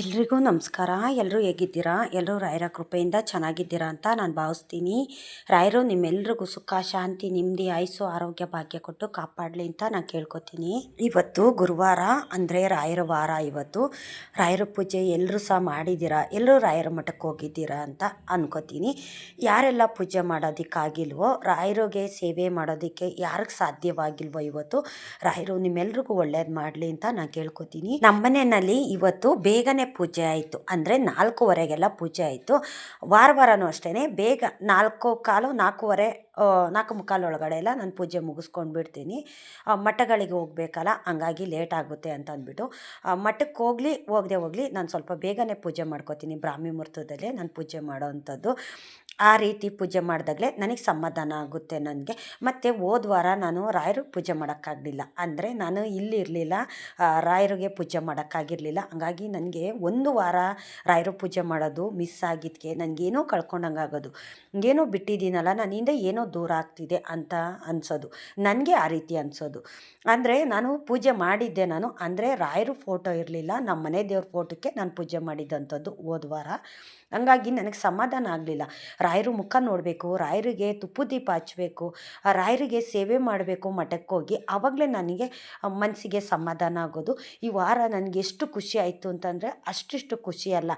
ಎಲ್ರಿಗೂ ನಮಸ್ಕಾರ. ಎಲ್ಲರೂ ಹೇಗಿದ್ದೀರಾ? ಎಲ್ಲರೂ ರಾಯರ ಕೃಪೆಯಿಂದ ಚೆನ್ನಾಗಿದ್ದೀರಾ ಅಂತ ನಾನು ಭಾವಿಸ್ತೀನಿ. ರಾಯರು ನಿಮ್ಮೆಲ್ರಿಗೂ ಸುಖ, ಶಾಂತಿ ನೆಮ್ಮದಿ ಆಯಸ್ಸು, ಆರೋಗ್ಯ, ಭಾಗ್ಯ ಕೊಟ್ಟು ಕಾಪಾಡಲಿ ಅಂತ ನಾನು ಕೇಳ್ಕೊತೀನಿ. ಇವತ್ತು ಗುರುವಾರ ಅಂದರೆ ರಾಯರ ವಾರ ಇವತ್ತು. ರಾಯರ ಪೂಜೆ ಎಲ್ಲರೂ ಸಹ ಮಾಡಿದ್ದೀರಾ? ಎಲ್ಲರೂ ರಾಯರ ಮಠಕ್ಕೆ ಹೋಗಿದ್ದೀರಾ ಅಂತ ಅನ್ಕೋತೀನಿ. ಯಾರೆಲ್ಲ ಪೂಜೆ ಮಾಡೋದಕ್ಕಾಗಿಲ್ವೋ, ರಾಯರಿಗೆ ಸೇವೆ ಮಾಡೋದಕ್ಕೆ ಯಾರಿಗೆ ಸಾಧ್ಯವಾಗಿಲ್ವೋ ಇವತ್ತು, ರಾಯರು ನಿಮ್ಮೆಲ್ರಿಗೂ ಒಳ್ಳೇದು ಮಾಡಲಿ ಅಂತ ನಾನು ಕೇಳ್ಕೊತೀನಿ. ನಮ್ಮನೆಯಲ್ಲಿ ಇವತ್ತು ಬೇಗನೆ ಪೂಜೆ ಆಯಿತು. ಅಂದರೆ ನಾಲ್ಕೂವರೆಗೆಲ್ಲ ಪೂಜೆ ಆಯಿತು. ವಾರ ವಾರವೂ ಅಷ್ಟೇ ಬೇಗ ನಾಲ್ಕು ಕಾಲು ನಾಲ್ಕೂವರೆ ನಾಲ್ಕು ಮುಕ್ಕಾಲು ಒಳಗಡೆ ಎಲ್ಲ ನಾನು ಪೂಜೆ ಮುಗಿಸ್ಕೊಂಡು ಬಿಡ್ತೀನಿ ಮಠಗಳಿಗೆ ಹೋಗ್ಬೇಕಲ್ಲ, ಹಂಗಾಗಿ ಲೇಟ್ ಆಗುತ್ತೆ ಅಂತ ಅಂದ್ಬಿಟ್ಟು ಮಠಕ್ಕೆ ಹೋಗಲಿ, ಹೋಗದೆ ಹೋಗಲಿ, ನಾನು ಸ್ವಲ್ಪ ಬೇಗನೆ ಪೂಜೆ ಮಾಡ್ಕೋತೀನಿ. ಬ್ರಾಹ್ಮಿ ಮುಹೂರ್ತದಲ್ಲೇ ನಾನು ಪೂಜೆ ಮಾಡೋ ಅಂಥದ್ದು ಆ ರೀತಿ ಪೂಜೆ ಮಾಡಿದಾಗಲೇ ನನಗೆ ಸಮಾಧಾನ ಆಗುತ್ತೆ ನನಗೆ. ಮತ್ತು ಹೋದ ವಾರ ನಾನು ರಾಯರು ಪೂಜೆ ಮಾಡೋಕ್ಕಾಗಲಿಲ್ಲ. ಅಂದರೆ ನಾನು ಇಲ್ಲಿರಲಿಲ್ಲ ರಾಯರಿಗೆ ಪೂಜೆ ಮಾಡೋಕ್ಕಾಗಿರಲಿಲ್ಲ. ಹಂಗಾಗಿ ನನಗೆ ಒಂದು ವಾರ ರಾಯರು ಪೂಜೆ ಮಾಡೋದು ಮಿಸ್ ಆಗಿದ್ದಕ್ಕೆ ನನಗೇನೋ ಕಳ್ಕೊಂಡಂಗೆ ಆಗೋದು ಏನೋ ಬಿಟ್ಟಿದ್ದೀನಲ್ಲ ಹಿಂದೆ ಏನೋ ದೂರ ಆಗ್ತಿದೆ ಅಂತ ಅನ್ಸೋದು. ನನಗೆ ಆ ರೀತಿ ಅನಿಸೋದು. ಅಂದರೆ ನಾನು ಪೂಜೆ ಮಾಡಿದ್ದೆ ನಾನು. ಅಂದರೆ ರಾಯರು ಫೋಟೋ ಇರಲಿಲ್ಲ. ನಮ್ಮ ಮನೆ ದೇವ್ರ ಫೋಟೋಕ್ಕೆ ನಾನು ಪೂಜೆ ಮಾಡಿದ್ದಂಥದ್ದು ಹೋದ ವಾರ. ಹಂಗಾಗಿ ನನಗೆ ಸಮಾಧಾನ ಆಗಲಿಲ್ಲ. ರಾಯರು ಮುಖ ನೋಡಬೇಕು, ರಾಯರಿಗೆ ತುಪ್ಪು ದೀಪ ಹಚ್ಚಬೇಕು ರಾಯರಿಗೆ ಸೇವೆ ಮಾಡಬೇಕು ಮಠಕ್ಕೆ ಹೋಗಿ ಆವಾಗಲೇ ನನಗೆ ಮನಸ್ಸಿಗೆ ಸಮಾಧಾನ ಆಗೋದು. ಈ ವಾರ ನನಗೆ ಎಷ್ಟು ಖುಷಿ ಆಯಿತು ಅಂತಂದರೆ ಅಷ್ಟಿಷ್ಟು ಖುಷಿ ಅಲ್ಲ.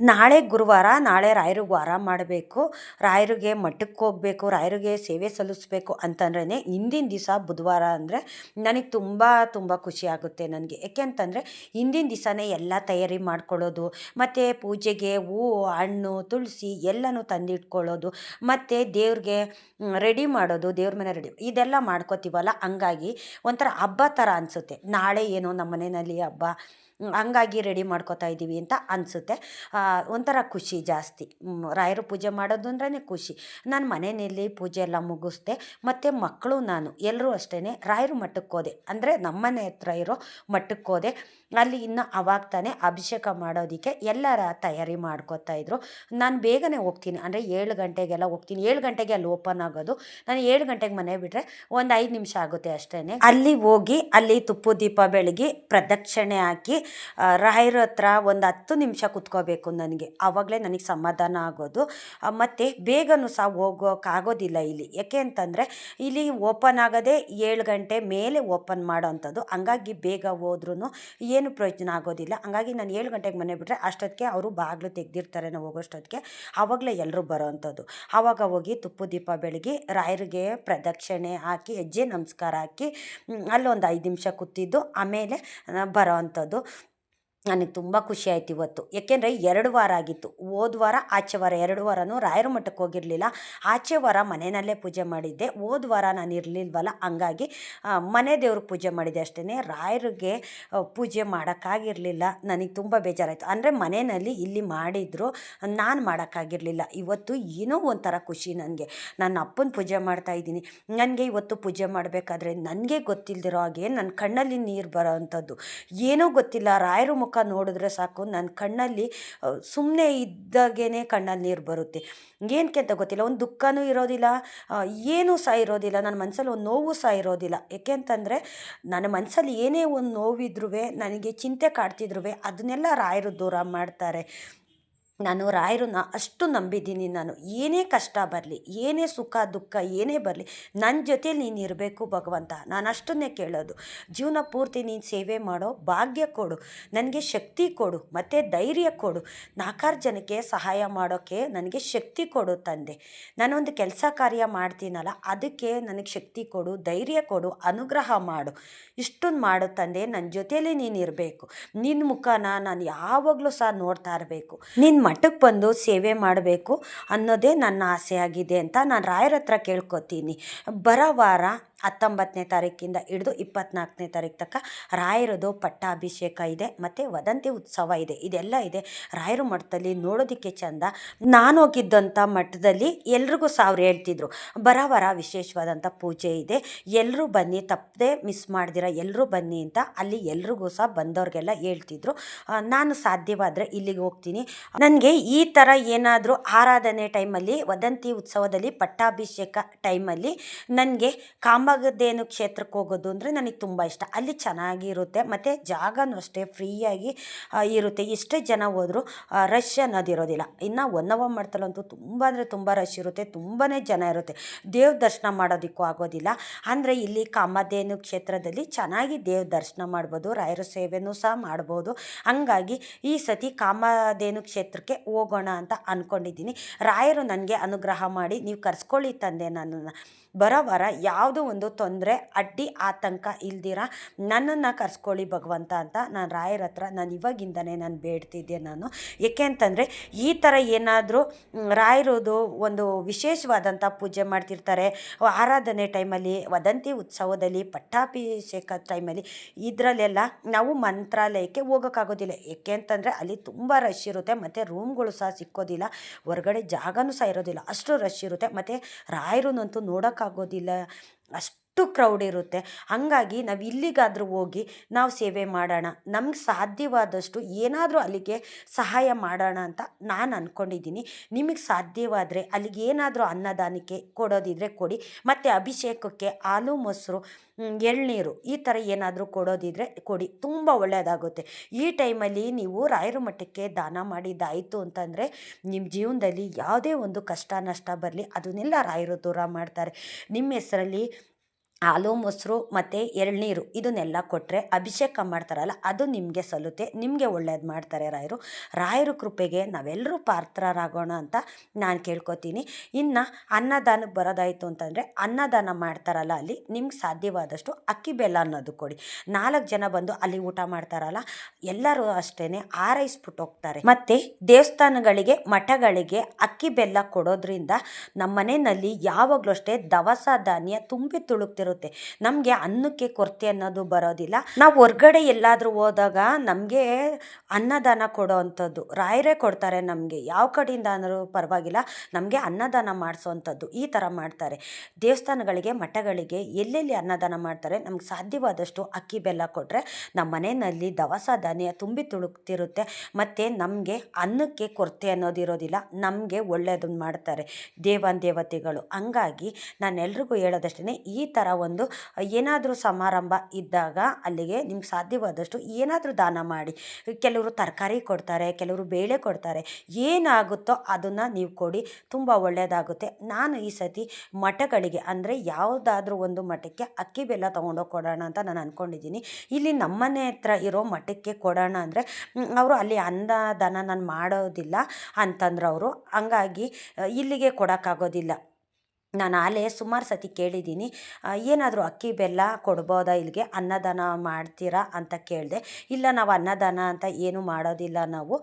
ನಾಳೆ ಗುರುವಾರ, ನಾಳೆ ರಾಯರಿಗೆ ವಾರ ಮಾಡಬೇಕು. ರಾಯರಿಗೆ ಮಠಕ್ಕೆ ಹೋಗಬೇಕು, ರಾಯರಿಗೆ ಸೇವೆ ಸಲ್ಲಿಸ್ಬೇಕು ಅಂತಂದ್ರೆ ಹಿಂದಿನ ದಿವಸ ಬುಧವಾರ ಅಂದರೆ ನನಗೆ ತುಂಬ ತುಂಬ ಖುಷಿ ಆಗುತ್ತೆ ನನಗೆ. ಯಾಕೆ ಅಂತಂದರೆ ಹಿಂದಿನ ದಿವಸನೇ ಎಲ್ಲ ತಯಾರಿ ಮಾಡ್ಕೊಳ್ಳೋದು, ಮತ್ತು ಪೂಜೆಗೆ ಹೂವು, ಹಣ್ಣು, ತುಳಸಿ ಎಲ್ಲನೂ ತಂದಿಟ್ಕೊಳ್ಳೋದು, ಮತ್ತು ದೇವ್ರಿಗೆ ರೆಡಿ ಮಾಡೋದು, ದೇವ್ರ ಮನೆ ರೆಡಿ ಇದೆಲ್ಲ ಮಾಡ್ಕೋತೀವಲ್ಲ, ಹಂಗಾಗಿ ಒಂಥರ ಹಬ್ಬ ಥರ ಅನಿಸುತ್ತೆ. ನಾಳೆ ಏನೋ ನಮ್ಮ ಮನೆಯಲ್ಲಿ ಹಬ್ಬ ಹಂಗಾಗಿ ರೆಡಿ ಮಾಡ್ಕೋತಾ ಇದ್ದೀವಿ ಅಂತ ಅನಿಸುತ್ತೆ. ಒಂಥರ ಖುಷಿ ಜಾಸ್ತಿ. ರಾಯರು ಪೂಜೆ ಮಾಡೋದು ಅಂದ್ರೆ ಖುಷಿ. ನಾನು ಮನೆಯಲ್ಲಿ ಪೂಜೆ ಎಲ್ಲ ಮುಗಿಸ್ದೆ, ಮತ್ತು ಮಕ್ಕಳು ನಾನು ಎಲ್ಲರೂ ಅಷ್ಟೇ ರಾಯರು ಮಠಕ್ಕೆ ಹೋದೆ ಅಂದರೆ ನಮ್ಮನೆ ಹತ್ರ ಇರೋ ಮಠಕ್ಕೆ ಹೋದೆ ಅಲ್ಲಿ ಇನ್ನು ಅವಾಗ ತಾನೇ ಅಭಿಷೇಕ ಮಾಡೋದಕ್ಕೆ ಎಲ್ಲರ ತಯಾರಿ ಮಾಡ್ಕೋತಾ ಇದ್ರು. ನಾನು ಬೇಗನೆ ಹೋಗ್ತೀನಿ, ಅಂದರೆ ಏಳು ಗಂಟೆಗೆಲ್ಲ ಹೋಗ್ತೀನಿ. ಏಳು ಗಂಟೆಗೆ ಅಲ್ಲಿ ಓಪನ್ ಆಗೋದು. ನಾನು ಏಳು ಗಂಟೆಗೆ ಮನೆ ಬಿಟ್ಟರೆ ಒಂದು ಐದು ನಿಮಿಷ ಆಗುತ್ತೆ ಅಷ್ಟೇ ಅಲ್ಲಿ ಹೋಗಿ, ಅಲ್ಲಿ ತುಪ್ಪು ದೀಪ ಬೆಳಗಿ, ಪ್ರದಕ್ಷಿಣೆ ಹಾಕಿ ರಾಯರ ಹತ್ರ ಒಂದು ಹತ್ತು ನಿಮಿಷ ಕುತ್ಕೋಬೇಕು ನನಗೆ. ಆವಾಗಲೇ ನನಗೆ ಸಮಾಧಾನ ಆಗೋದು. ಮತ್ತು ಬೇಗನೂ ಸಹ ಹೋಗೋಕ್ಕಾಗೋದಿಲ್ಲ ಇಲ್ಲಿ. ಯಾಕೆ ಅಂತಂದರೆ ಇಲ್ಲಿ ಓಪನ್ ಆಗೋದೇ ಏಳು ಗಂಟೆ ಮೇಲೆ ಓಪನ್ ಮಾಡೋ ಅಂಥದ್ದು. ಹಂಗಾಗಿ ಬೇಗ ಹೋದ್ರೂ ಏನು ಪ್ರಯೋಜನ ಆಗೋದಿಲ್ಲ. ಹಂಗಾಗಿ ನಾನು ಏಳು ಗಂಟೆಗೆ ಮನೆ ಬಿಟ್ಟರೆ ಅಷ್ಟೊತ್ತಿಗೆ ಅವರು ಬಾಗಿಲು ತೆಗೆದಿರ್ತಾರೆ ನಾವು ಹೋಗೋಷ್ಟೊತ್ತಿಗೆ. ಆವಾಗಲೇ ಎಲ್ಲರೂ ಬರೋ ಅಂಥದ್ದು ಆವಾಗ ಹೋಗಿ ತುಪ್ಪು ದೀಪ ಬೆಳಗಿ ರಾಯರಿಗೆ ಪ್ರದಕ್ಷಿಣೆ ಹಾಕಿ, ಹೆಜ್ಜೆ ನಮಸ್ಕಾರ ಹಾಕಿ ಅಲ್ಲೊಂದು ಐದು ನಿಮಿಷ ಕೂತಿದ್ದು, ಆಮೇಲೆ ಬರೋ ಅಂಥದ್ದು ನನಗೆ ತುಂಬ ಖುಷಿ ಆಯ್ತು ಇವತ್ತು. ಏಕೆಂದರೆ ಎರಡು ವಾರ ಆಗಿತ್ತು. ಹೋದ ವಾರ, ಆಚೆ ವಾರ, ಎರಡು ವಾರನೂ ರಾಯರ ಮಠಕ್ಕೆ ಹೋಗಿರಲಿಲ್ಲ. ಆಚೆ ವಾರ ಮನೆಯಲ್ಲೇ ಪೂಜೆ ಮಾಡಿದ್ದೆ. ಹೋದ ವಾರ ನಾನು ಇರಲಿಲ್ವಲ್ಲ, ಹಂಗಾಗಿ ಮನೆ ದೇವ್ರಿಗೆ ಪೂಜೆ ಮಾಡಿದೆ ಅಷ್ಟೇ ರಾಯರಿಗೆ ಪೂಜೆ ಮಾಡೋಕ್ಕಾಗಿರಲಿಲ್ಲ. ನನಗೆ ತುಂಬ ಬೇಜಾರಾಯಿತು. ಅಂದರೆ ಮನೆಯಲ್ಲಿ ಇಲ್ಲಿ ಮಾಡಿದ್ರು, ನಾನು ಮಾಡೋಕ್ಕಾಗಿರಲಿಲ್ಲ. ಇವತ್ತು ಏನೋ ಒಂಥರ ಖುಷಿ ನನಗೆ. ನನ್ನ ಅಪ್ಪನ ಪೂಜೆ ಮಾಡ್ತಾ ಇದ್ದೀನಿ. ನನಗೆ ಇವತ್ತು ಪೂಜೆ ಮಾಡಬೇಕಾದ್ರೆ ನನಗೆ ಗೊತ್ತಿಲ್ಲದಿರೋ ಹಾಗೆ ನನ್ನ ಕಣ್ಣಲ್ಲಿ ನೀರು ಬರೋ ಅಂಥದ್ದು ಏನೋ ಗೊತ್ತಿಲ್ಲ. ರಾಯರ ಮುಖ ನೋಡಿದ್ರೆ ಸಾಕು. ನನ್ನ ಕಣ್ಣಲ್ಲಿ ಸುಮ್ಮನೆ ಇದ್ದಾಗೇ ಕಣ್ಣಲ್ಲಿ ನೀರು ಬರುತ್ತೆ. ಏನಕ್ಕೆ ಅಂತ ಗೊತ್ತಿಲ್ಲ. ಒಂದು ದುಃಖನೂ ಇರೋದಿಲ್ಲ. ಏನೂ ಸಹ ಇರೋದಿಲ್ಲ. ನನ್ನ ಮನಸ್ಸಲ್ಲಿ ಒಂದು ನೋವು ಸಹ ಇರೋದಿಲ್ಲ. ಯಾಕೆ ಅಂತಂದರೆ, ನನ್ನ ಮನಸ್ಸಲ್ಲಿ ಏನೇ ಒಂದು ನೋವಿದ್ರೂ ನನಗೆ ಚಿಂತೆ ಕಾಡ್ತಿದ್ರು ಅದನ್ನೆಲ್ಲ ರಾಯರು ದೂರ ಮಾಡ್ತಾರೆ. ನಾನು ರಾಯರನ್ನ ಅಷ್ಟು ನಂಬಿದ್ದೀನಿ. ನಾನು ಏನೇ ಕಷ್ಟ ಬರಲಿ, ಏನೇ ಸುಖ, ದುಃಖ, ಏನೇ ಬರಲಿ ನನ್ನ ಜೊತೇಲಿ ನೀನು ಇರಬೇಕು ಭಗವಂತ. ನಾನು ಅಷ್ಟನ್ನೇ ಕೇಳೋದು. ಜೀವನ ಪೂರ್ತಿ ನೀನು ಸೇವೆ ಮಾಡೋ ಭಾಗ್ಯ ಕೊಡು. ನನಗೆ ಶಕ್ತಿ ಕೊಡು. ಮತ್ತು ಧೈರ್ಯ ಕೊಡು. ನಾಲ್ಕಾರು ಜನಕ್ಕೆ ಸಹಾಯ ಮಾಡೋಕ್ಕೆ ನನಗೆ ಶಕ್ತಿ ಕೊಡು ತಂದೆ. ನಾನೊಂದು ಕೆಲಸ ಕಾರ್ಯ ಮಾಡ್ತೀನಲ್ಲ, ಅದಕ್ಕೆ ನನಗೆ ಶಕ್ತಿ ಕೊಡು, ಧೈರ್ಯ ಕೊಡು, ಅನುಗ್ರಹ ಮಾಡು. ಇಷ್ಟೊಂದು ಮಾಡು ತಂದೆ. ನನ್ನ ಜೊತೇಲಿ ನೀನು ಇರಬೇಕು. ನಿನ್ನ ಮುಖನ ನಾನು ಯಾವಾಗಲೂ ಸಹ ನೋಡ್ತಾ ಇರಬೇಕು. ನಿನ್ನ ಮಠಕ್ಕೆ ಬಂದು ಸೇವೆ ಮಾಡಬೇಕು ಅನ್ನೋದೇ ನನ್ನ ಆಸೆಯಾಗಿದೆ ಅಂತ ನಾನು ರಾಯರ ಹತ್ರ ಕೇಳ್ಕೊತೀನಿ. ಬರೋ ವಾರ ಹತ್ತೊಂಬತ್ತನೇ ತಾರೀಕಿಂದ ಹಿಡಿದು ಇಪ್ಪತ್ನಾಲ್ಕನೇ ತಾರೀಕು ತನಕ ರಾಯರದು ಪಟ್ಟಾಭಿಷೇಕ ಇದೆ, ಮತ್ತು ವದಂತಿ ಉತ್ಸವ ಇದೆ. ಇದೆಲ್ಲ ಇದೆ. ರಾಯರ ಮಠದಲ್ಲಿ ನೋಡೋದಕ್ಕೆ ಚಂದ. ನಾನು ಹೋಗಿದ್ದಂಥ ಮಠದಲ್ಲಿ ಎಲ್ರಿಗೂ ಸಾವಿರ ಹೇಳ್ತಿದ್ರು. ಬರವರ ವಾರ ವಿಶೇಷವಾದಂಥ ಪೂಜೆ ಇದೆ. ಎಲ್ಲರೂ ಬನ್ನಿ, ತಪ್ಪದೆ ಮಿಸ್ ಮಾಡ್ದಿರ ಎಲ್ಲರೂ ಬನ್ನಿ ಅಂತ ಅಲ್ಲಿ ಎಲ್ರಿಗೂ ಸಹ ಬಂದವ್ರಿಗೆಲ್ಲ ಹೇಳ್ತಿದ್ರು. ನಾನು ಸಾಧ್ಯವಾದರೆ ಇಲ್ಲಿಗೆ ಹೋಗ್ತೀನಿ. ನನಗೆ ಈ ಥರ ಏನಾದರೂ ಆರಾಧನೆ ಟೈಮಲ್ಲಿ, ವದಂತಿ ಉತ್ಸವದಲ್ಲಿ, ಪಟ್ಟಾಭಿಷೇಕ ಟೈಮಲ್ಲಿ ನನಗೆ ಕಾಮ ಕಾಮಧೇನು ಕ್ಷೇತ್ರಕ್ಕೆ ಹೋಗೋದು ಅಂದರೆ ನನಗೆ ತುಂಬ ಇಷ್ಟ. ಅಲ್ಲಿ ಚೆನ್ನಾಗಿರುತ್ತೆ, ಮತ್ತು ಜಾಗನೂ ಅಷ್ಟೇ ಫ್ರೀಯಾಗಿ ಇರುತ್ತೆ. ಎಷ್ಟೇ ಜನ ಹೋದರೂ ರಶ್ ಅನ್ನೋದಿರೋದಿಲ್ಲ ಇನ್ನು ಹೊನ್ನವ ಮಾಡ್ತಲ್ಲಂತೂ ತುಂಬ ಅಂದರೆ ತುಂಬ ರಶ್ ಇರುತ್ತೆ ತುಂಬಾ ಜನ ಇರುತ್ತೆ. ದೇವ್ರ ದರ್ಶನ ಮಾಡೋದಕ್ಕೂ ಆಗೋದಿಲ್ಲ. ಅಂದರೆ ಇಲ್ಲಿ ಕಾಮಧೇನು ಕ್ಷೇತ್ರದಲ್ಲಿ ಚೆನ್ನಾಗಿ ದೇವ್ರ ದರ್ಶನ ಮಾಡ್ಬೋದು, ರಾಯರ ಸೇವೆನೂ ಸಹ ಮಾಡ್ಬೋದು. ಹಂಗಾಗಿ ಈ ಸತಿ ಕಾಮಧೇನು ಕ್ಷೇತ್ರಕ್ಕೆ ಹೋಗೋಣ ಅಂತ ಅಂದ್ಕೊಂಡಿದ್ದೀನಿ ರಾಯರು ನನಗೆ ಅನುಗ್ರಹ ಮಾಡಿ, ನೀವು ಕರ್ಸ್ಕೊಳ್ಳಿ ತಂದೆ ನನ್ನನ್ನು. ಬರೋ ವಾರ ಯಾವುದೋ ತೊಂದರೆ, ಅಡ್ಡಿ, ಆತಂಕ ಇಲ್ದಿರ, ನನ್ನನ್ನು ಕರ್ಸ್ಕೊಳ್ಳಿ ಭಗವಂತ ಅಂತ ನಾನು ರಾಯರ ಹತ್ರ ನಾನು ಇವಾಗಿಂದನೇ ನಾನು ಬೇಡ್ತಿದ್ದೆ ನಾನು. ಏಕೆ ಅಂತಂದರೆ ಈ ಥರ ಏನಾದರೂ ರಾಯರದು ಒಂದು ವಿಶೇಷವಾದಂಥ ಪೂಜೆ ಮಾಡ್ತಿರ್ತಾರೆ. ಆರಾಧನೆ ಟೈಮಲ್ಲಿ, ವದಂತಿ ಉತ್ಸವದಲ್ಲಿ, ಪಟ್ಟಾಭಿಷೇಕ ಟೈಮಲ್ಲಿ ಇದರಲ್ಲೆಲ್ಲ ನಾವು ಮಂತ್ರಾಲಯಕ್ಕೆ ಹೋಗೋಕ್ಕಾಗೋದಿಲ್ಲ. ಏಕೆ ಅಂತಂದರೆ ಅಲ್ಲಿ ತುಂಬ ರಶ್ ಇರುತ್ತೆ, ಮತ್ತು ರೂಮ್ಗಳು ಸಹ ಸಿಕ್ಕೋದಿಲ್ಲ. ಹೊರಗಡೆ ಜಾಗನೂ ಸಹ ಇರೋದಿಲ್ಲ. ಅಷ್ಟು ರಶ್ ಇರುತ್ತೆ, ಮತ್ತು ರಾಯರನ್ನಂತೂ ನೋಡೋಕ್ಕಾಗೋದಿಲ್ಲ. ಅಷ್ಟು ಕ್ರೌಡ್ ಇರುತ್ತೆ. ಹಾಗಾಗಿ ನಾವು ಇಲ್ಲಿಗಾದರೂ ಹೋಗಿ ನಾವು ಸೇವೆ ಮಾಡೋಣ. ನಮ್ಗೆ ಸಾಧ್ಯವಾದಷ್ಟು ಏನಾದರೂ ಅಲ್ಲಿಗೆ ಸಹಾಯ ಮಾಡೋಣ ಅಂತ ನಾನು ಅಂದ್ಕೊಂಡಿದ್ದೀನಿ ನಿಮಗೆ ಸಾಧ್ಯವಾದರೆ ಅಲ್ಲಿಗೆ ಏನಾದರೂ ಅನ್ನದಾನಕ್ಕೆ ಕೊಡೋದಿದ್ರೆ ಕೊಡಿ. ಮತ್ತು ಅಭಿಷೇಕಕ್ಕೆ ಹಾಲು, ಮೊಸರು ಎಳ್ನೀರು ಈ ಥರ ಏನಾದರೂ ಕೊಡೋದಿದ್ರೆ ಕೊಡಿ. ತುಂಬ ಒಳ್ಳೆಯದಾಗುತ್ತೆ ಈ ಟೈಮಲ್ಲಿ ನೀವು ರಾಯರ ಮಠಕ್ಕೆ ದಾನ ಮಾಡಿದ್ದಾಯಿತು ಅಂತಂದರೆ ನಿಮ್ಮ ಜೀವನದಲ್ಲಿ ಯಾವುದೇ ಒಂದು ಕಷ್ಟ, ನಷ್ಟ ಬರಲಿ ಅದನ್ನೆಲ್ಲ ರಾಯರು ದೂರ ಮಾಡ್ತಾರೆ. ನಿಮ್ಮ ಹೆಸರಲ್ಲಿ ಹಾಲು, ಮೊಸರು ಮತ್ತು ಎಳ್ನೀರು ಇದನ್ನೆಲ್ಲ ಕೊಟ್ಟರೆ ಅಭಿಷೇಕ ಮಾಡ್ತಾರಲ್ಲ, ಅದು ನಿಮಗೆ ಸಲ್ಲುತ್ತೆ, ನಿಮಗೆ ಒಳ್ಳೇದು ಮಾಡ್ತಾರೆ ರಾಯರು. ರಾಯರು ಕೃಪೆಗೆ ನಾವೆಲ್ಲರೂ ಪಾತ್ರರಾಗೋಣ ಅಂತ ನಾನು ಕೇಳ್ಕೊತೀನಿ. ಇನ್ನು ಅನ್ನದಾನಕ್ಕೆ ಬರೋದಾಯಿತು ಅಂತಂದರೆ ಅನ್ನದಾನ ಮಾಡ್ತಾರಲ್ಲ ಅಲ್ಲಿ, ನಿಮ್ಗೆ ಸಾಧ್ಯವಾದಷ್ಟು ಅಕ್ಕಿ ಬೆಲ್ಲ ಅನ್ನೋದು ಕೊಡಿ. ನಾಲ್ಕು ಜನ ಬಂದು ಅಲ್ಲಿ ಊಟ ಮಾಡ್ತಾರಲ್ಲ, ಎಲ್ಲರೂ ಅಷ್ಟೇ ಆರೈಸ್ಬಿಟ್ಟು ಹೋಗ್ತಾರೆ. ಮತ್ತು ದೇವಸ್ಥಾನಗಳಿಗೆ, ಮಠಗಳಿಗೆ ಅಕ್ಕಿ ಬೆಲ್ಲ ಕೊಡೋದ್ರಿಂದ ನಮ್ಮ ಮನೆಯಲ್ಲಿ ಯಾವಾಗಲೂ ಅಷ್ಟೇ ದವಸ ಧಾನ್ಯ ತುಂಬಿ ತುಳುಕ್ತಿರುತ್ತೆ ನಮಗೆ ಅನ್ನಕ್ಕೆ ಕೊರತೆ ಅನ್ನೋದು ಬರೋದಿಲ್ಲ. ನಾವು ಹೊರ್ಗಡೆ ಎಲ್ಲಾದರೂ ಹೋದಾಗ ನಮಗೆ ಅನ್ನದಾನ ಕೊಡೋ ಅಂಥದ್ದು ರಾಯರೇ ಕೊಡ್ತಾರೆ ನಮಗೆ. ಯಾವ ಕಡೆಯಿಂದ ಅಂದರೂ ಪರವಾಗಿಲ್ಲ. ನಮಗೆ ಅನ್ನದಾನ ಮಾಡಿಸೋವಂಥದ್ದು ಈ ಥರ ಮಾಡ್ತಾರೆ. ದೇವಸ್ಥಾನಗಳಿಗೆ, ಮಠಗಳಿಗೆ ಎಲ್ಲೆಲ್ಲಿ ಅನ್ನದಾನ ಮಾಡ್ತಾರೆ ನಮ್ಗೆ ಸಾಧ್ಯವಾದಷ್ಟು ಅಕ್ಕಿ ಬೆಲ್ಲ ಕೊಟ್ಟರೆ ನಮ್ಮ ಮನೆಯಲ್ಲಿ ದವಸ ಧಾನ್ಯ ತುಂಬಿ ತುಳುಕ್ತಿರುತ್ತೆ. ಮತ್ತು ನಮಗೆ ಅನ್ನಕ್ಕೆ ಕೊರತೆ ಅನ್ನೋದಿರೋದಿಲ್ಲ ನಮಗೆ ಒಳ್ಳೆಯದನ್ನು ಮಾಡ್ತಾರೆ ದೇವಾನ್ ದೇವತೆಗಳು. ಹಂಗಾಗಿ ನಾನು ಎಲ್ರಿಗೂ ಹೇಳೋದಷ್ಟೇ ಈ ಥರ ಒಂದು, ಏನಾದರೂ ಸಮಾರಂಭ ಇದ್ದಾಗ ಅಲ್ಲಿಗೆ ನಿಮ್ಗೆ ಸಾಧ್ಯವಾದಷ್ಟು ಏನಾದರೂ ದಾನ ಮಾಡಿ. ಕೆಲವರು ತರಕಾರಿ ಕೊಡ್ತಾರೆ, ಕೆಲವರು ಬೇಳೆ ಕೊಡ್ತಾರೆ. ಏನಾಗುತ್ತೋ ಅದನ್ನು ನೀವು ಕೊಡಿ, ತುಂಬ ಒಳ್ಳೆಯದಾಗುತ್ತೆ ನಾನು ಈ ಸತಿ ಮಠಗಳಿಗೆ, ಅಂದರೆ ಯಾವುದಾದ್ರೂ ಒಂದು ಮಠಕ್ಕೆ ಅಕ್ಕಿ ಬೆಲ್ಲ ತೊಗೊಂಡೋಗಿ ಕೊಡೋಣ ಅಂತ ನಾನು ಅಂದ್ಕೊಂಡಿದ್ದೀನಿ ಇಲ್ಲಿ ನಮ್ಮನೆ ಹತ್ರ ಇರೋ ಮಠಕ್ಕೆ ಕೊಡೋಣ ಅಂದರೆ ಅವರು ಅಲ್ಲಿ ಅನ್ನದಾನ ನಾನು ಮಾಡೋದಿಲ್ಲ ಅಂತಂದ್ರೆ ಅವರು. ಹಂಗಾಗಿ, ಇಲ್ಲಿಗೆ ಕೊಡೋಕ್ಕಾಗೋದಿಲ್ಲ. ನಾನು ಆಲೇ ಸುಮಾರು ಸತಿ ಕೇಳಿದ್ದೀನಿ ಏನಾದರೂ ಅಕ್ಕಿ ಬೆಲ್ಲ ಕೊಡ್ಬೋದಾ? ಇಲ್ಲಿಗೆ ಅನ್ನದಾನ ಮಾಡ್ತೀರಾ? ಅಂತ ಕೇಳಿದೆ, ಇಲ್ಲ, ನಾವು ಅನ್ನದಾನ ಅಂತ ಏನು ಮಾಡೋದಿಲ್ಲ ನಾವು.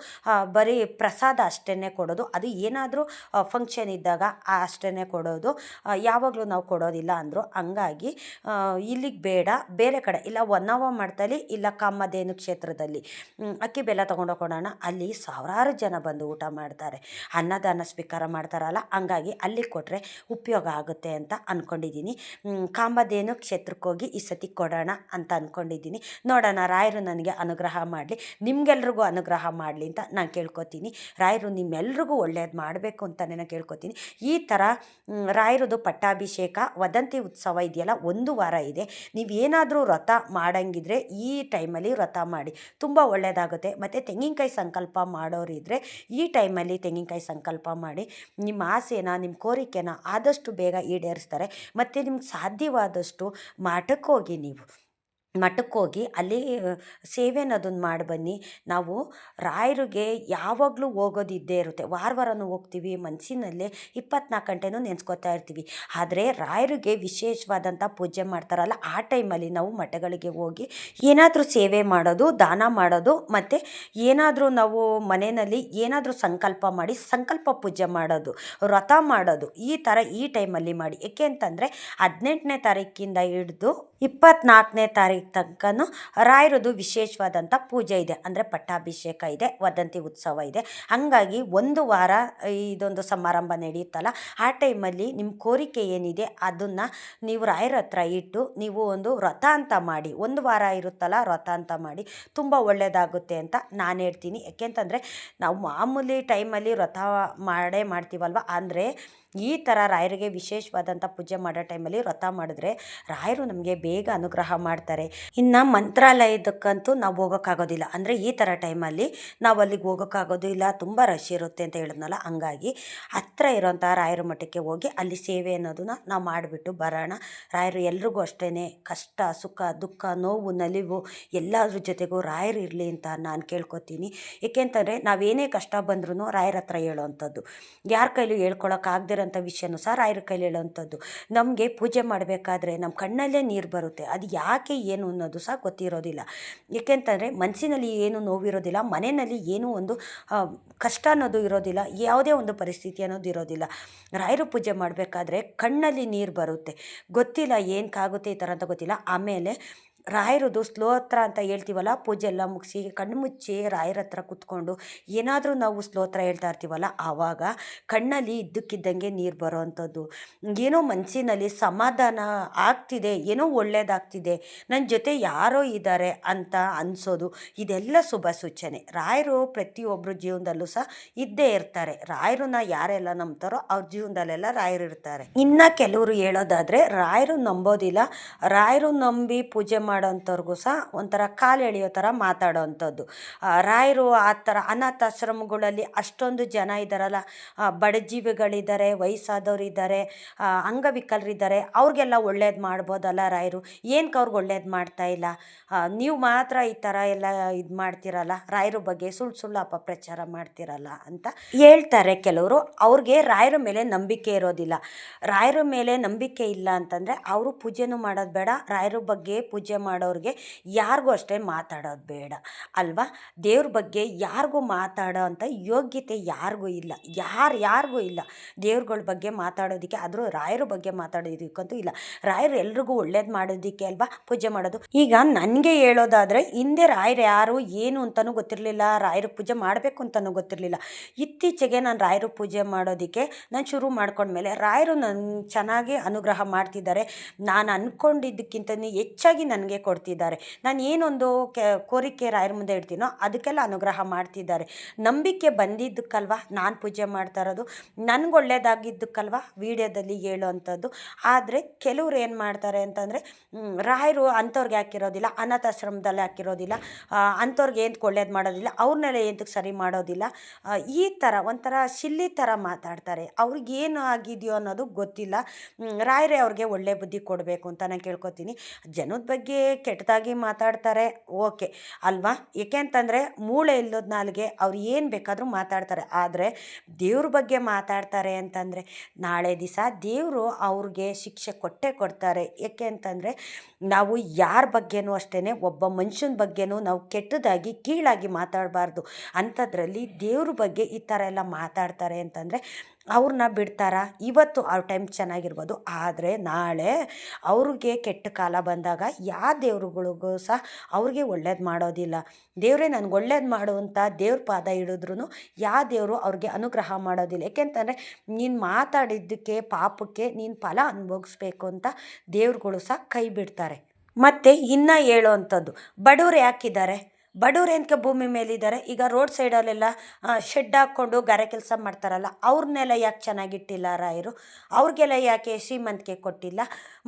ಬರೀ ಪ್ರಸಾದ ಅಷ್ಟೇ ಕೊಡೋದು. ಅದು ಏನಾದರೂ ಫಂಕ್ಷನ್ ಇದ್ದಾಗ ಅಷ್ಟೇ ಕೊಡೋದು. ಯಾವಾಗಲೂ ನಾವು ಕೊಡೋದಿಲ್ಲ ಅಂದರು. ಹಂಗಾಗಿ ಇಲ್ಲಿಗೆ ಬೇಡ. ಬೇರೆ ಕಡೆ, ಇಲ್ಲ ಒನ್ನವ ಮಠದಲ್ಲಿ, ಇಲ್ಲ ಕಾಮಧೇನು ಕ್ಷೇತ್ರದಲ್ಲಿ. ಅಕ್ಕಿ ಬೆಲ್ಲ ತೊಗೊಂಡೋಗೋಣ ಅಲ್ಲಿ ಸಾವಿರಾರು ಜನ ಬಂದು ಊಟ ಮಾಡ್ತಾರೆ. ಅನ್ನದಾನ ಸ್ವೀಕಾರ ಮಾಡ್ತಾರಲ್ಲ, ಹಂಗಾಗಿ ಅಲ್ಲಿ ಕೊಟ್ಟರೆ ಉಪಯೋಗ ಆಗುತ್ತೆ ಅಂತ ಅಂದ್ಕೊಂಡಿದ್ದೀನಿ ಕ್ಷೇತ್ರಕ್ಕೋಗಿ ಕ್ಷೇತ್ರಕ್ಕೆ ಹೋಗಿ ಈ ಸತಿ ಕೊಡೋಣ ಅಂತ ಅಂದ್ಕೊಂಡಿದ್ದೀನಿ ನೋಡೋಣ, ರಾಯರು ನನಗೆ ಅನುಗ್ರಹ ಮಾಡಲಿ, ನಿಮಗೆಲ್ರಿಗೂ ಅನುಗ್ರಹ ಮಾಡಲಿ ಅಂತ ನಾನು ಕೇಳ್ಕೊತೀನಿ. ರಾಯರು ನಿಮ್ಮೆಲ್ರಿಗೂ ಒಳ್ಳೇದು ಮಾಡಬೇಕು ಅಂತಲೇ ನಾನು ಕೇಳ್ಕೊತೀನಿ. ಈ ಥರ ರಾಯರದು ಪಟ್ಟಾಭಿಷೇಕ, ವದಂತಿ ಉತ್ಸವ ಇದೆಯಲ್ಲ, ಒಂದು ವಾರ ಇದೆ. ನೀವೇನಾದರೂ ವ್ರತ ಮಾಡಂಗಿದ್ರೆ ಈ ಟೈಮಲ್ಲಿ ವ್ರತ ಮಾಡಿ. ತುಂಬ ಒಳ್ಳೆಯದಾಗುತ್ತೆ ಮತ್ತು ತೆಂಗಿನಕಾಯಿ ಸಂಕಲ್ಪ ಮಾಡೋರಿದ್ದರೆ ಈ ಟೈಮಲ್ಲಿ ತೆಂಗಿನಕಾಯಿ ಸಂಕಲ್ಪ ಮಾಡಿ. ನಿಮ್ಮ ಆಸೆನ, ನಿಮ್ಮ ಕೋರಿಕೆನ ಆದಷ್ಟು ಬೇಗ ಈಡೇರಿಸ್ತಾರೆ. ಮತ್ತು ನಿಮ್ಗೆ ಸಾಧ್ಯವಾದಷ್ಟು ಮಾಟಕ್ಕೆ ಹೋಗಿ ನೀವು ಮಠಕ್ಕೆ ಹೋಗಿ ಅಲ್ಲಿ ಸೇವೆ ಅನ್ನೋದನ್ನು ಮಾಡಿ ಬನ್ನಿ. ನಾವು ರಾಯರಿಗೆ ಯಾವಾಗಲೂ ಹೋಗೋದಿದ್ದೇ ಇರುತ್ತೆ. ವಾರ ವಾರನೂ ಹೋಗ್ತೀವಿ ಮನಸ್ಸಿನಲ್ಲೇ ಇಪ್ಪತ್ನಾಲ್ಕು ಗಂಟೆನೂ ನೆನೆಸ್ಕೊತಾ ಇರ್ತೀವಿ. ಆದರೆ ರಾಯರಿಗೆ ವಿಶೇಷವಾದಂಥ ಪೂಜೆ ಮಾಡ್ತಾರಲ್ಲ, ಆ ಟೈಮಲ್ಲಿ ನಾವು ಮಠಗಳಿಗೆ ಹೋಗಿ ಏನಾದರೂ ಸೇವೆ ಮಾಡೋದು, ದಾನ ಮಾಡೋದು, ಮತ್ತು ಏನಾದರೂ ನಾವು ಮನೆಯಲ್ಲಿ ಏನಾದರೂ ಸಂಕಲ್ಪ ಮಾಡಿ ಸಂಕಲ್ಪ ಪೂಜೆ ಮಾಡೋದು, ವ್ರತ ಮಾಡೋದು, ಈ ಥರ ಈ ಟೈಮಲ್ಲಿ ಮಾಡಿ. ಏಕೆ ಅಂತಂದರೆ ಹದಿನೆಂಟನೇ ತಾರೀಕಿಂದ ಹಿಡಿದು ಇಪ್ಪತ್ನಾಲ್ಕನೇ ತಾರೀಕು ತನಕನೂ ರಾಯರದು ವಿಶೇಷವಾದಂಥ ಪೂಜೆ ಇದೆ. ಅಂದರೆ ಪಟ್ಟಾಭಿಷೇಕ ಇದೆ, ವದಂತಿ ಉತ್ಸವ ಇದೆ. ಹಾಗಾಗಿ ಒಂದು ವಾರ ಇದೊಂದು ಸಮಾರಂಭ ನಡೆಯುತ್ತಲ್ಲ, ಆ ಟೈಮಲ್ಲಿ ನಿಮ್ಮ ಕೋರಿಕೆ ಏನಿದೆ ಅದನ್ನು ನೀವು ರಾಯರ ಹತ್ರ ಇಟ್ಟು ನೀವು ಒಂದು ವ್ರತ ಅಂತ ಮಾಡಿ, ಒಂದು ವಾರ ಇರುತ್ತಲ್ಲ ವ್ರತ ಅಂತ ಮಾಡಿ ತುಂಬ ಒಳ್ಳೆಯದಾಗುತ್ತೆ ಅಂತ ನಾನು ಹೇಳ್ತೀನಿ. ಯಾಕೆಂತಂದರೆ ನಾವು ಮಾಮೂಲಿ ಟೈಮಲ್ಲಿ ವ್ರತ ಮಾಡೇ ಮಾಡ್ತೀವಲ್ವ? ಅಂದರೆ ಈ ಥರ ರಾಯರಿಗೆ ವಿಶೇಷವಾದಂಥ ಪೂಜೆ ಮಾಡೋ ಟೈಮಲ್ಲಿ ವ್ರತ ಮಾಡಿದ್ರೆ ರಾಯರು ನಮಗೆ ಬೇಗ ಅನುಗ್ರಹ ಮಾಡ್ತಾರೆ. ಇನ್ನು ಮಂತ್ರಾಲಯದಕ್ಕಂತೂ ನಾವು ಹೋಗೋಕ್ಕಾಗೋದಿಲ್ಲ ಅಂದರೆ ಈ ಥರ ಟೈಮಲ್ಲಿ ನಾವು ಅಲ್ಲಿಗೆ ಹೋಗೋಕ್ಕಾಗೋದಿಲ್ಲ ತುಂಬ ರಶ್ ಇರುತ್ತೆ ಅಂತ ಹೇಳಿದ್ನಲ್ಲ, ಹಂಗಾಗಿ ಹತ್ತಿರ ಇರೋಂಥ ರಾಯರ ಮಠಕ್ಕೆ ಹೋಗಿ ಅಲ್ಲಿ ಸೇವೆ ಅನ್ನೋದನ್ನ ನಾವು ಮಾಡಿಬಿಟ್ಟು ಬರೋಣ. ರಾಯರು ಎಲ್ರಿಗೂ ಅಷ್ಟೇ ಕಷ್ಟ, ಸುಖ, ದುಃಖ, ನೋವು, ನಲಿವು ಎಲ್ಲದ್ರ ಜೊತೆಗೂ ರಾಯರು ಇರಲಿ ಅಂತ ನಾನು ಕೇಳ್ಕೊತೀನಿ. ಏಕೆಂತಂದರೆ ನಾವೇನೇ ಕಷ್ಟ ಬಂದ್ರೂ ರಾಯರ ಹತ್ರ ಹೇಳೋವಂಥದ್ದು ಯಾರ ಕೈಲೂ ಹೇಳ್ಕೊಳಕ್ಕಾಗ್ದಿರೋಂಥ ವಿಷಯನೂ ಸಹ ರಾಯರ ಕೈಲಿ ಹೇಳೋವಂಥದ್ದು. ನಮಗೆ ಪೂಜೆ ಮಾಡಬೇಕಾದ್ರೆ ನಮ್ಮ ಕಣ್ಣಲ್ಲೇ ನೀರು ಬರುತ್ತೆ. ಅದು ಯಾಕೆ ಏನು ಅನ್ನೋದು ಸಹ ಗೊತ್ತಿರೋದಿಲ್ಲ. ಏಕೆಂತಂದರೆ ಮನಸ್ಸಿನಲ್ಲಿ ಏನು ನೋವಿರೋದಿಲ್ಲ, ಮನೆಯಲ್ಲಿ ಏನೂ ಒಂದು ಕಷ್ಟ ಅನ್ನೋದು ಇರೋದಿಲ್ಲ, ಯಾವುದೇ ಒಂದು ಪರಿಸ್ಥಿತಿ ಅನ್ನೋದು ಇರೋದಿಲ್ಲ. ರಾಯರು ಪೂಜೆ ಮಾಡಬೇಕಾದ್ರೆ ಕಣ್ಣಲ್ಲಿ ನೀರು ಬರುತ್ತೆ. ಗೊತ್ತಿಲ್ಲ ಏನಕ್ಕಾಗುತ್ತೆ ಈ ಥರ ಅಂತ ಗೊತ್ತಿಲ್ಲ. ಆಮೇಲೆ ರಾಯರದು ಸ್ತೋತ್ರ ಅಂತ ಹೇಳ್ತೀವಲ್ಲ, ಪೂಜೆ ಎಲ್ಲ ಮುಗಿಸಿ ಕಣ್ಣು ಮುಚ್ಚಿ ರಾಯರ ಹತ್ರ ಕೂತ್ಕೊಂಡು ಏನಾದರೂ ನಾವು ಸ್ಲೋತ್ರ ಹೇಳ್ತಾ ಇರ್ತೀವಲ್ಲ, ಆವಾಗ ಕಣ್ಣಲ್ಲಿ ಇದ್ದಕ್ಕಿದ್ದಂಗೆ ನೀರು ಬರೋವಂಥದ್ದು ಏನೋ ಮನಸ್ಸಿನಲ್ಲಿ ಸಮಾಧಾನ ಆಗ್ತಿದೆ, ಏನೋ ಒಳ್ಳೇದಾಗ್ತಿದೆ ನನ್ನ ಜೊತೆ ಯಾರೋ ಇದ್ದಾರೆ ಅಂತ ಅನಿಸೋದು, ಇದೆಲ್ಲ ಶುಭ ಸೂಚನೆ. ರಾಯರು ಪ್ರತಿಯೊಬ್ಬರ ಜೀವನದಲ್ಲೂ ಸಹ ಇದ್ದೇ ಇರ್ತಾರೆ. ರಾಯರನ್ನ ಯಾರೆಲ್ಲ ನಂಬ್ತಾರೋ ಅವ್ರ ಜೀವನದಲ್ಲೆಲ್ಲ ರಾಯರು ಇರ್ತಾರೆ. ಇನ್ನು ಕೆಲವರು ಹೇಳೋದಾದರೆ, ರಾಯರು ನಂಬೋದಿಲ್ಲ. ರಾಯರು ನಂಬಿ ಪೂಜೆ ಮಾಡೋಂಥವ್ರಿಗೂ ಸಹ ಒಂಥರ ಕಾಲು ಎಳೆಯೋ ಥರ ಮಾತಾಡೋವಂಥದ್ದು ರಾಯರು ಆ ಥರ ಅನಾಥಾಶ್ರಮಗಳಲ್ಲಿ ಅಷ್ಟೊಂದು ಜನ ಇದ್ದಾರಲ್ಲ. ಬಡಜೀವಿಗಳಿದ್ದಾರೆ ಬಡ ಜೀವಿಗಳಿದ್ದಾರೆ ವಯಸ್ಸಾದವ್ರು ಇದ್ದಾರೆ ಅಂಗವಿಕಲರಿದ್ದಾರೆ. ಅವ್ರಿಗೆಲ್ಲ ಒಳ್ಳೇದು ಮಾಡ್ಬೋದಲ್ಲ ರಾಯರು? ಏನಕ್ಕೆ ಅವ್ರಿಗೆ ಒಳ್ಳೇದು ಮಾಡ್ತಾ ಇಲ್ಲ? ನೀವು ಮಾತ್ರ ಈ ಥರ ಎಲ್ಲ ಇದು ಮಾಡ್ತೀರಲ್ಲ? ರಾಯರ ಬಗ್ಗೆ ಸುಳ್ಳು ಸುಳ್ಳು ಅಪಪ್ರಚಾರ ಮಾಡ್ತೀರಲ್ಲ ಅಂತ ಹೇಳ್ತಾರೆ ಕೆಲವರು. ಅವ್ರಿಗೆ ರಾಯರ ಮೇಲೆ ನಂಬಿಕೆ ಇರೋದಿಲ್ಲ. ರಾಯರ ಮೇಲೆ ನಂಬಿಕೆ ಇಲ್ಲ ಅಂತಂದರೆ ಅವರು ಪೂಜೆನೂ ಮಾಡೋದು ಬೇಡ. ರಾಯರ ಬಗ್ಗೆ ಪೂಜೆ ಮಾಡೋರಿಗೆ ಯಾರಿಗೂ ಅಷ್ಟೇ ಮಾತಾಡೋದು ಬೇಡ, ಅಲ್ವಾ? ದೇವ್ರ ಬಗ್ಗೆ ಯಾರಿಗೂ ಮಾತಾಡೋ ಅಂಥ ಯೋಗ್ಯತೆ ಯಾರಿಗೂ ಇಲ್ಲ, ಯಾರು ಯಾರಿಗೂ ಇಲ್ಲ. ದೇವ್ರಗಳ ಬಗ್ಗೆ ಮಾತಾಡೋದಕ್ಕೆ ಆದರೂ ರಾಯರ ಬಗ್ಗೆ ಮಾತಾಡೋದಕ್ಕಂತೂ ಇಲ್ಲ. ರಾಯರು ಎಲ್ರಿಗೂ ಒಳ್ಳೇದು ಮಾಡೋದಕ್ಕೆ, ಅಲ್ವಾ? ಪೂಜೆ ಮಾಡೋದು. ಈಗ ನನಗೆ ಹೇಳೋದಾದರೆ ಹಿಂದೆ ರಾಯರು ಯಾರು, ಏನು ಅಂತಲೂ ಗೊತ್ತಿರಲಿಲ್ಲ. ರಾಯರ ಪೂಜೆ ಮಾಡಬೇಕು ಅಂತಲೂ ಗೊತ್ತಿರಲಿಲ್ಲ. ಇತ್ತೀಚೆಗೆ ನಾನು ರಾಯರು ಪೂಜೆ ಮಾಡೋದಕ್ಕೆ ನಾನು ಶುರು ಮಾಡ್ಕೊಂಡ್ಮೇಲೆ ರಾಯರು ನನ್ನ ಚೆನ್ನಾಗಿ ಅನುಗ್ರಹ ಮಾಡ್ತಿದ್ದಾರೆ. ನಾನು ಅಂದ್ಕೊಂಡಿದ್ದಕ್ಕಿಂತ ಹೆಚ್ಚಾಗಿ ನನಗೆ ಕೊಡ್ತಿದ್ದಾರೆ. ನಾನು ಏನೊಂದು ಕೆ, ಕೋರಿಕೆ ರಾಯರ ಮುಂದೆ ಇಡ್ತೀನೋ ಅದಕ್ಕೆಲ್ಲ ಅನುಗ್ರಹ ಮಾಡ್ತಿದ್ದಾರೆ. ನಂಬಿಕೆ ಬಂದಿದ್ದಕ್ಕಲ್ವ ನಾನು ಪೂಜೆ ಮಾಡ್ತಾ ಇರೋದು? ನನಗೆ ಒಳ್ಳೇದಾಗಿದ್ದಕ್ಕಲ್ವ ವೀಡಿಯೋದಲ್ಲಿ ಹೇಳುವಂಥದ್ದು ಆದರೆ ಕೆಲವ್ರು ಏನು ಮಾಡ್ತಾರೆ ಅಂತಂದರೆ ರಾಯರು ಅಂಥವ್ರಿಗೆ ಹಾಕಿರೋದಿಲ್ಲ, ಅನಾಥಾಶ್ರಮದಲ್ಲಿ ಹಾಕಿರೋದಿಲ್ಲ ಅಂಥವ್ರಿಗೆ ಏನಕ್ಕೆ ಒಳ್ಳೇದು ಮಾಡೋದಿಲ್ಲ ಅವ್ರನ್ನೆಲ್ಲ ಏನಕ್ಕೆ ಸರಿ ಮಾಡೋದಿಲ್ಲ ಈ ಥರ ಒಂಥರ ಶಿಲ್ಲಿ ಥರ ಮಾತಾಡ್ತಾರೆ. ಅವ್ರಿಗೇನು ಆಗಿದೆಯೋ ಅನ್ನೋದು ಗೊತ್ತಿಲ್ಲ. ರಾಯರೇ ಅವ್ರಿಗೆ ಒಳ್ಳೆ ಬುದ್ಧಿ ಕೊಡಬೇಕು ಅಂತ ನಾನು ಕೇಳ್ಕೊತೀನಿ. ಜನದ ಬಗ್ಗೆ ಕೆಟ್ಟದಾಗಿ ಮಾತಾಡ್ತಾರೆ, ಓಕೆ. ಅಲ್ವಾ? ಏಕೆ ಅಂತಂದರೆ ಮೂಳೆ ಇಲ್ಲದ ನಾಲ್ಗೆ ಅವ್ರು ಏನು ಬೇಕಾದರೂ ಮಾತಾಡ್ತಾರೆ. ಆದರೆ ದೇವ್ರ ಬಗ್ಗೆ ಮಾತಾಡ್ತಾರೆ ಅಂತಂದರೆ ನಾಳೆ ದಿವಸ ದೇವರು ಅವ್ರಿಗೆ ಶಿಕ್ಷೆ ಕೊಟ್ಟೆ ಕೊಡ್ತಾರೆ. ಏಕೆ ಅಂತಂದರೆ ನಾವು ಯಾರ ಬಗ್ಗೆನೂ ಅಷ್ಟೇ ಒಬ್ಬ ಮನುಷ್ಯನ ಬಗ್ಗೆನೂ ನಾವು ಕೆಟ್ಟದಾಗಿ, ಕೀಳಾಗಿ ಮಾತಾಡಬಾರ್ದು. ಅಂಥದ್ರಲ್ಲಿ ದೇವ್ರ ಬಗ್ಗೆ ಈ ಥರ ಎಲ್ಲ ಮಾತಾಡ್ತಾರೆ ಅಂತಂದರೆ ಅವ್ರನ್ನ ಬಿಡ್ತಾರಾ? ಇವತ್ತು ಅವ್ರ ಟೈಮ್ ಚೆನ್ನಾಗಿರ್ಬೋದು. ಆದರೆ ನಾಳೆ ಅವ್ರಿಗೆ ಕೆಟ್ಟ ಕಾಲ ಬಂದಾಗ ಯಾವ ದೇವ್ರುಗಳಿಗೂ ಸಹ ಅವ್ರಿಗೆ ಒಳ್ಳೇದು ಮಾಡೋದಿಲ್ಲ. ದೇವರೇ ನನಗೆ ಒಳ್ಳೇದು ಮಾಡುವಂಥ ದೇವ್ರ ಪಾದ ಹಿಡಿದ್ರೂ ಯಾವ ದೇವರು ಅವ್ರಿಗೆ ಅನುಗ್ರಹ ಮಾಡೋದಿಲ್ಲ. ಏಕೆಂತಂದರೆ ನೀನು ಮಾತಾಡಿದ್ದಕ್ಕೆ, ಪಾಪಕ್ಕೆ ನೀನು ಫಲ ಅನುಭವಿಸ್ಬೇಕು ಅಂತ ದೇವ್ರುಗಳು ಸಹ ಕೈ ಬಿಡ್ತಾರೆ. ಮತ್ತು ಇನ್ನು ಹೇಳೋವಂಥದ್ದು ಬಡವ್ರು ಯಾಕಿದ್ದಾರೆ? ಬಡವ್ರು ಏನಕ್ಕೆ ಭೂಮಿ ಮೇಲಿದ್ದಾರೆ ಈಗ ರೋಡ್ ಸೈಡಲ್ಲೆಲ್ಲ ಶೆಡ್ ಹಾಕ್ಕೊಂಡು ಗಾರೆ ಕೆಲಸ ಮಾಡ್ತಾರಲ್ಲ ಅವ್ರನ್ನೆಲ್ಲ ಯಾಕೆ ಚೆನ್ನಾಗಿಟ್ಟಿಲ್ಲ ರಾಯರು? ಅವ್ರಿಗೆಲ್ಲ ಯಾಕೆ ಶ್ರೀಮಂತಿಕೆ ಕೊಟ್ಟಿಲ್ಲ?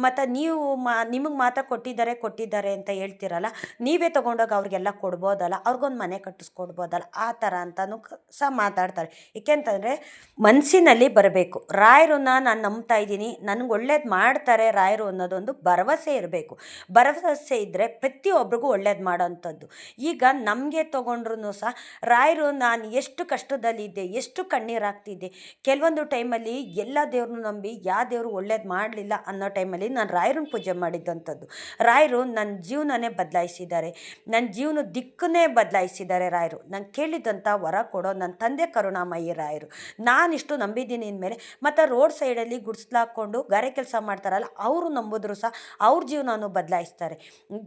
ಮತ್ತು ನೀವು ಮಾ, ನಿಮಗೆ ಮಾತ್ರ ಕೊಟ್ಟಿದ್ದಾರೆ ಕೊಟ್ಟಿದ್ದಾರೆ ಅಂತ ಹೇಳ್ತಿರಲ್ಲ, ನೀವೇ ತೊಗೊಂಡೋಗಿ ಅವ್ರಿಗೆಲ್ಲ ಕೊಡ್ಬೋದಲ್ಲ, ಅವ್ರಿಗೊಂದು ಮನೆ ಕಟ್ಟಿಸ್ಕೊಡ್ಬೋದಲ್ಲ, ಆ ಥರ ಅಂತಲೂ ಸಹ ಮಾತಾಡ್ತಾರೆ. ಏಕೆಂತಂದರೆ ಮನಸ್ಸಿನಲ್ಲಿ ಬರಬೇಕು. ರಾಯರನ್ನ ನಾನು ನಂಬ್ತಾ ಇದ್ದೀನಿ, ನನಗೆ ಒಳ್ಳೇದು ಮಾಡ್ತಾರೆ ರಾಯರು ಅನ್ನೋದೊಂದು ಭರವಸೆ ಇರಬೇಕು. ಭರವಸೆ ಇದ್ದರೆ ಪ್ರತಿಯೊಬ್ಬರಿಗೂ ಒಳ್ಳೇದು ಮಾಡೋವಂಥದ್ದು ಈಗ ನಮಗೆ ತೊಗೊಂಡ್ರು ಸಹ ರಾಯರು ನಾನು ಎಷ್ಟು ಕಷ್ಟದಲ್ಲಿದ್ದೆ, ಎಷ್ಟು ಕಣ್ಣೀರಾಗ್ತಿದ್ದೆ. ಕೆಲವೊಂದು ಟೈಮಲ್ಲಿ ಎಲ್ಲ ದೇವ್ರನ್ನೂ ನಂಬಿ ಯಾವ ದೇವರು ಒಳ್ಳೇದು ಮಾಡಲಿಲ್ಲ ಅನ್ನೋ ಟೈಮಲ್ಲಿ ನಾನು ರಾಯರನ್ನು ಪೂಜೆ ಮಾಡಿದ್ದಂಥದ್ದು ರಾಯರು ನನ್ನ ಜೀವನನೇ ಬದಲಾಯಿಸಿದ್ದಾರೆ. ನನ್ನ ಜೀವನ ದಿಕ್ಕನ್ನೇ ಬದಲಾಯಿಸಿದ್ದಾರೆ ರಾಯರು. ನಂಗೆ ಕೇಳಿದಂಥ ವರ ಕೊಡೋ ನನ್ನ ತಂದೆ ಕರುಣಾಮಯಿ ರಾಯರು. ನಾನಿಷ್ಟು ನಂಬಿದ್ದೀನಿ ಅಂದಮೇಲೆ ಮತ್ತು ರೋಡ್ ಸೈಡಲ್ಲಿ ಗುಡ್ಸ್ಲು ಹಾಕ್ಕೊಂಡು ಗಾರೆ ಕೆಲಸ ಮಾಡ್ತಾರಲ್ಲ, ಅವರು ನಂಬಿದ್ರು ಸಹ ಅವ್ರ ಜೀವನನೂ ಬದಲಾಯಿಸ್ತಾರೆ.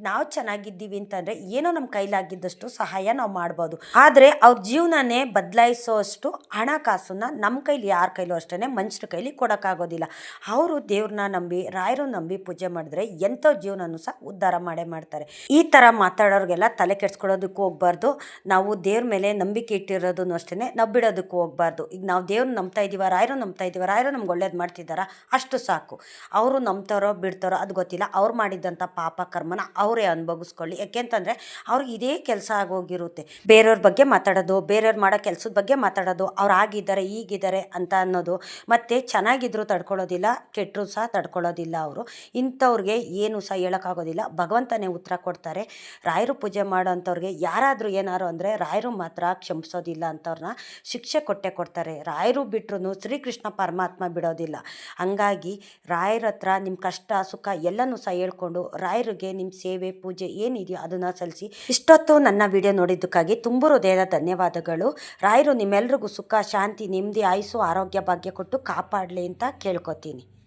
ನಾವು ಚೆನ್ನಾಗಿದ್ದೀವಿ ಅಂತಂದರೆ ಏನೋ ನಮ್ಮ ಕೈಲಾಗಿದ್ದು ಸಾಧ್ಯದಷ್ಟು ಸಹಾಯ ನಾವು ಮಾಡ್ಬೋದು. ಆದರೆ ಅವ್ರ ಜೀವನನೇ ಬದಲಾಯಿಸೋಷ್ಟು ಹಣಕಾಸನ್ನ ನಮ್ಮ ಕೈಲಿ, ಯಾರ ಕೈಲೂ ಅಷ್ಟೇ ಮನುಷ್ಯರ ಕೈಲಿ ಕೊಡೋಕ್ಕಾಗೋದಿಲ್ಲ. ಅವರು ದೇವ್ರನ್ನ ನಂಬಿ, ರಾಯರು ನಂಬಿ ಪೂಜೆ ಮಾಡಿದ್ರೆ ಎಂಥ ಜೀವನನೂ ಸಹ ಉದ್ಧಾರ ಮಾಡೇ ಮಾಡ್ತಾರೆ. ಈ ಥರ ಮಾತಾಡೋರಿಗೆಲ್ಲ ತಲೆ ಕೆಡ್ಸ್ಕೊಳ್ಳೋದಕ್ಕೂ ಹೋಗ್ಬಾರ್ದು. ನಾವು ದೇವ್ರ ಮೇಲೆ ನಂಬಿಕೆ ಇಟ್ಟಿರೋದನ್ನು ಅಷ್ಟೇ ನಾವು ಬಿಡೋದಕ್ಕೂ ಹೋಗ್ಬಾರ್ದು. ಈಗ ನಾವು ದೇವ್ರನ್ನ ನಂಬ್ತಾ ಇದ್ದೀವ, ರಾಯರು ನಂಬ್ತಾ ಇದ್ದೀವ, ರಾಯರು ನಮ್ಗೆ ಒಳ್ಳೇದು ಮಾಡ್ತಿದ್ದಾರ? ಅಷ್ಟು ಸಾಕು. ಅವರು ನಂಬ್ತಾರೋ, ಬಿಡ್ತಾರೋ ಅದು ಗೊತ್ತಿಲ್ಲ. ಅವ್ರು ಮಾಡಿದ್ದಂಥ ಪಾಪ ಕರ್ಮನ ಅವರೇ ಅನುಭವಿಸ್ಕೊಳ್ಳಿ. ಯಾಕೆಂತಂದರೆ ಅವ್ರಿಗೆ ಇದೇ ಕೆಲಸ ಆಗೋಗಿರುತ್ತೆ. ಬೇರೆಯವ್ರ ಬಗ್ಗೆ ಮಾತಾಡೋದು, ಬೇರೆಯವ್ರು ಮಾಡೋ ಕೆಲಸದ ಬಗ್ಗೆ ಮಾತಾಡೋದು, ಅವ್ರು ಆಗಿದ್ದಾರೆ, ಈಗಿದ್ದಾರೆ ಅಂತ ಅನ್ನೋದು ಮತ್ತು ಚೆನ್ನಾಗಿದ್ರು ತಡ್ಕೊಳ್ಳೋದಿಲ್ಲ ಕೆಟ್ಟರು ಸಹ ತಡ್ಕೊಳ್ಳೋದಿಲ್ಲ ಅವರು. ಇಂಥವ್ರಿಗೆ ಏನು ಸಹ ಹೇಳೋಕ್ಕಾಗೋದಿಲ್ಲ. ಭಗವಂತನೇ ಉತ್ತರ ಕೊಡ್ತಾರೆ. ರಾಯರು ಪೂಜೆ ಮಾಡೋಂಥವ್ರಿಗೆ ಯಾರಾದರೂ ಏನಾರು ಅಂದರೆ ರಾಯರು ಮಾತ್ರ ಕ್ಷಮಿಸೋದಿಲ್ಲ ಅಂಥವ್ರನ್ನ ಶಿಕ್ಷೆ ಕೊಟ್ಟೆ ಕೊಡ್ತಾರೆ. ರಾಯರು ಬಿಟ್ರು ಶ್ರೀಕೃಷ್ಣ ಪರಮಾತ್ಮ ಬಿಡೋದಿಲ್ಲ. ಹಂಗಾಗಿ ರಾಯರ ಹತ್ರ ನಿಮ್ಮ ಕಷ್ಟ, ಸುಖ ಎಲ್ಲನೂ ಸಹ ಹೇಳ್ಕೊಂಡು ರಾಯರಿಗೆ ನಿಮ್ಮ ಸೇವೆ, ಪೂಜೆ ಏನಿದೆಯೋ ಅದನ್ನು ಸಲ್ಲಿಸಿ. ಇಷ್ಟೊತ್ತು ನನ್ನ ವಿಡಿಯೋ ನೋಡಿದ್ದಕ್ಕಾಗಿ ತುಂಬ ಹೃದಯದ ಧನ್ಯವಾದಗಳು. ರಾಯರು ನಿಮ್ಮೆಲ್ರಿಗೂ ಸುಖ, ಶಾಂತಿ, ನೆಮ್ಮದಿ, ಆಯುಸ್ಸು, ಆರೋಗ್ಯ, ಭಾಗ್ಯ ಕೊಟ್ಟು ಕಾಪಾಡಲಿ ಅಂತ ಕೇಳ್ಕೊತೀನಿ.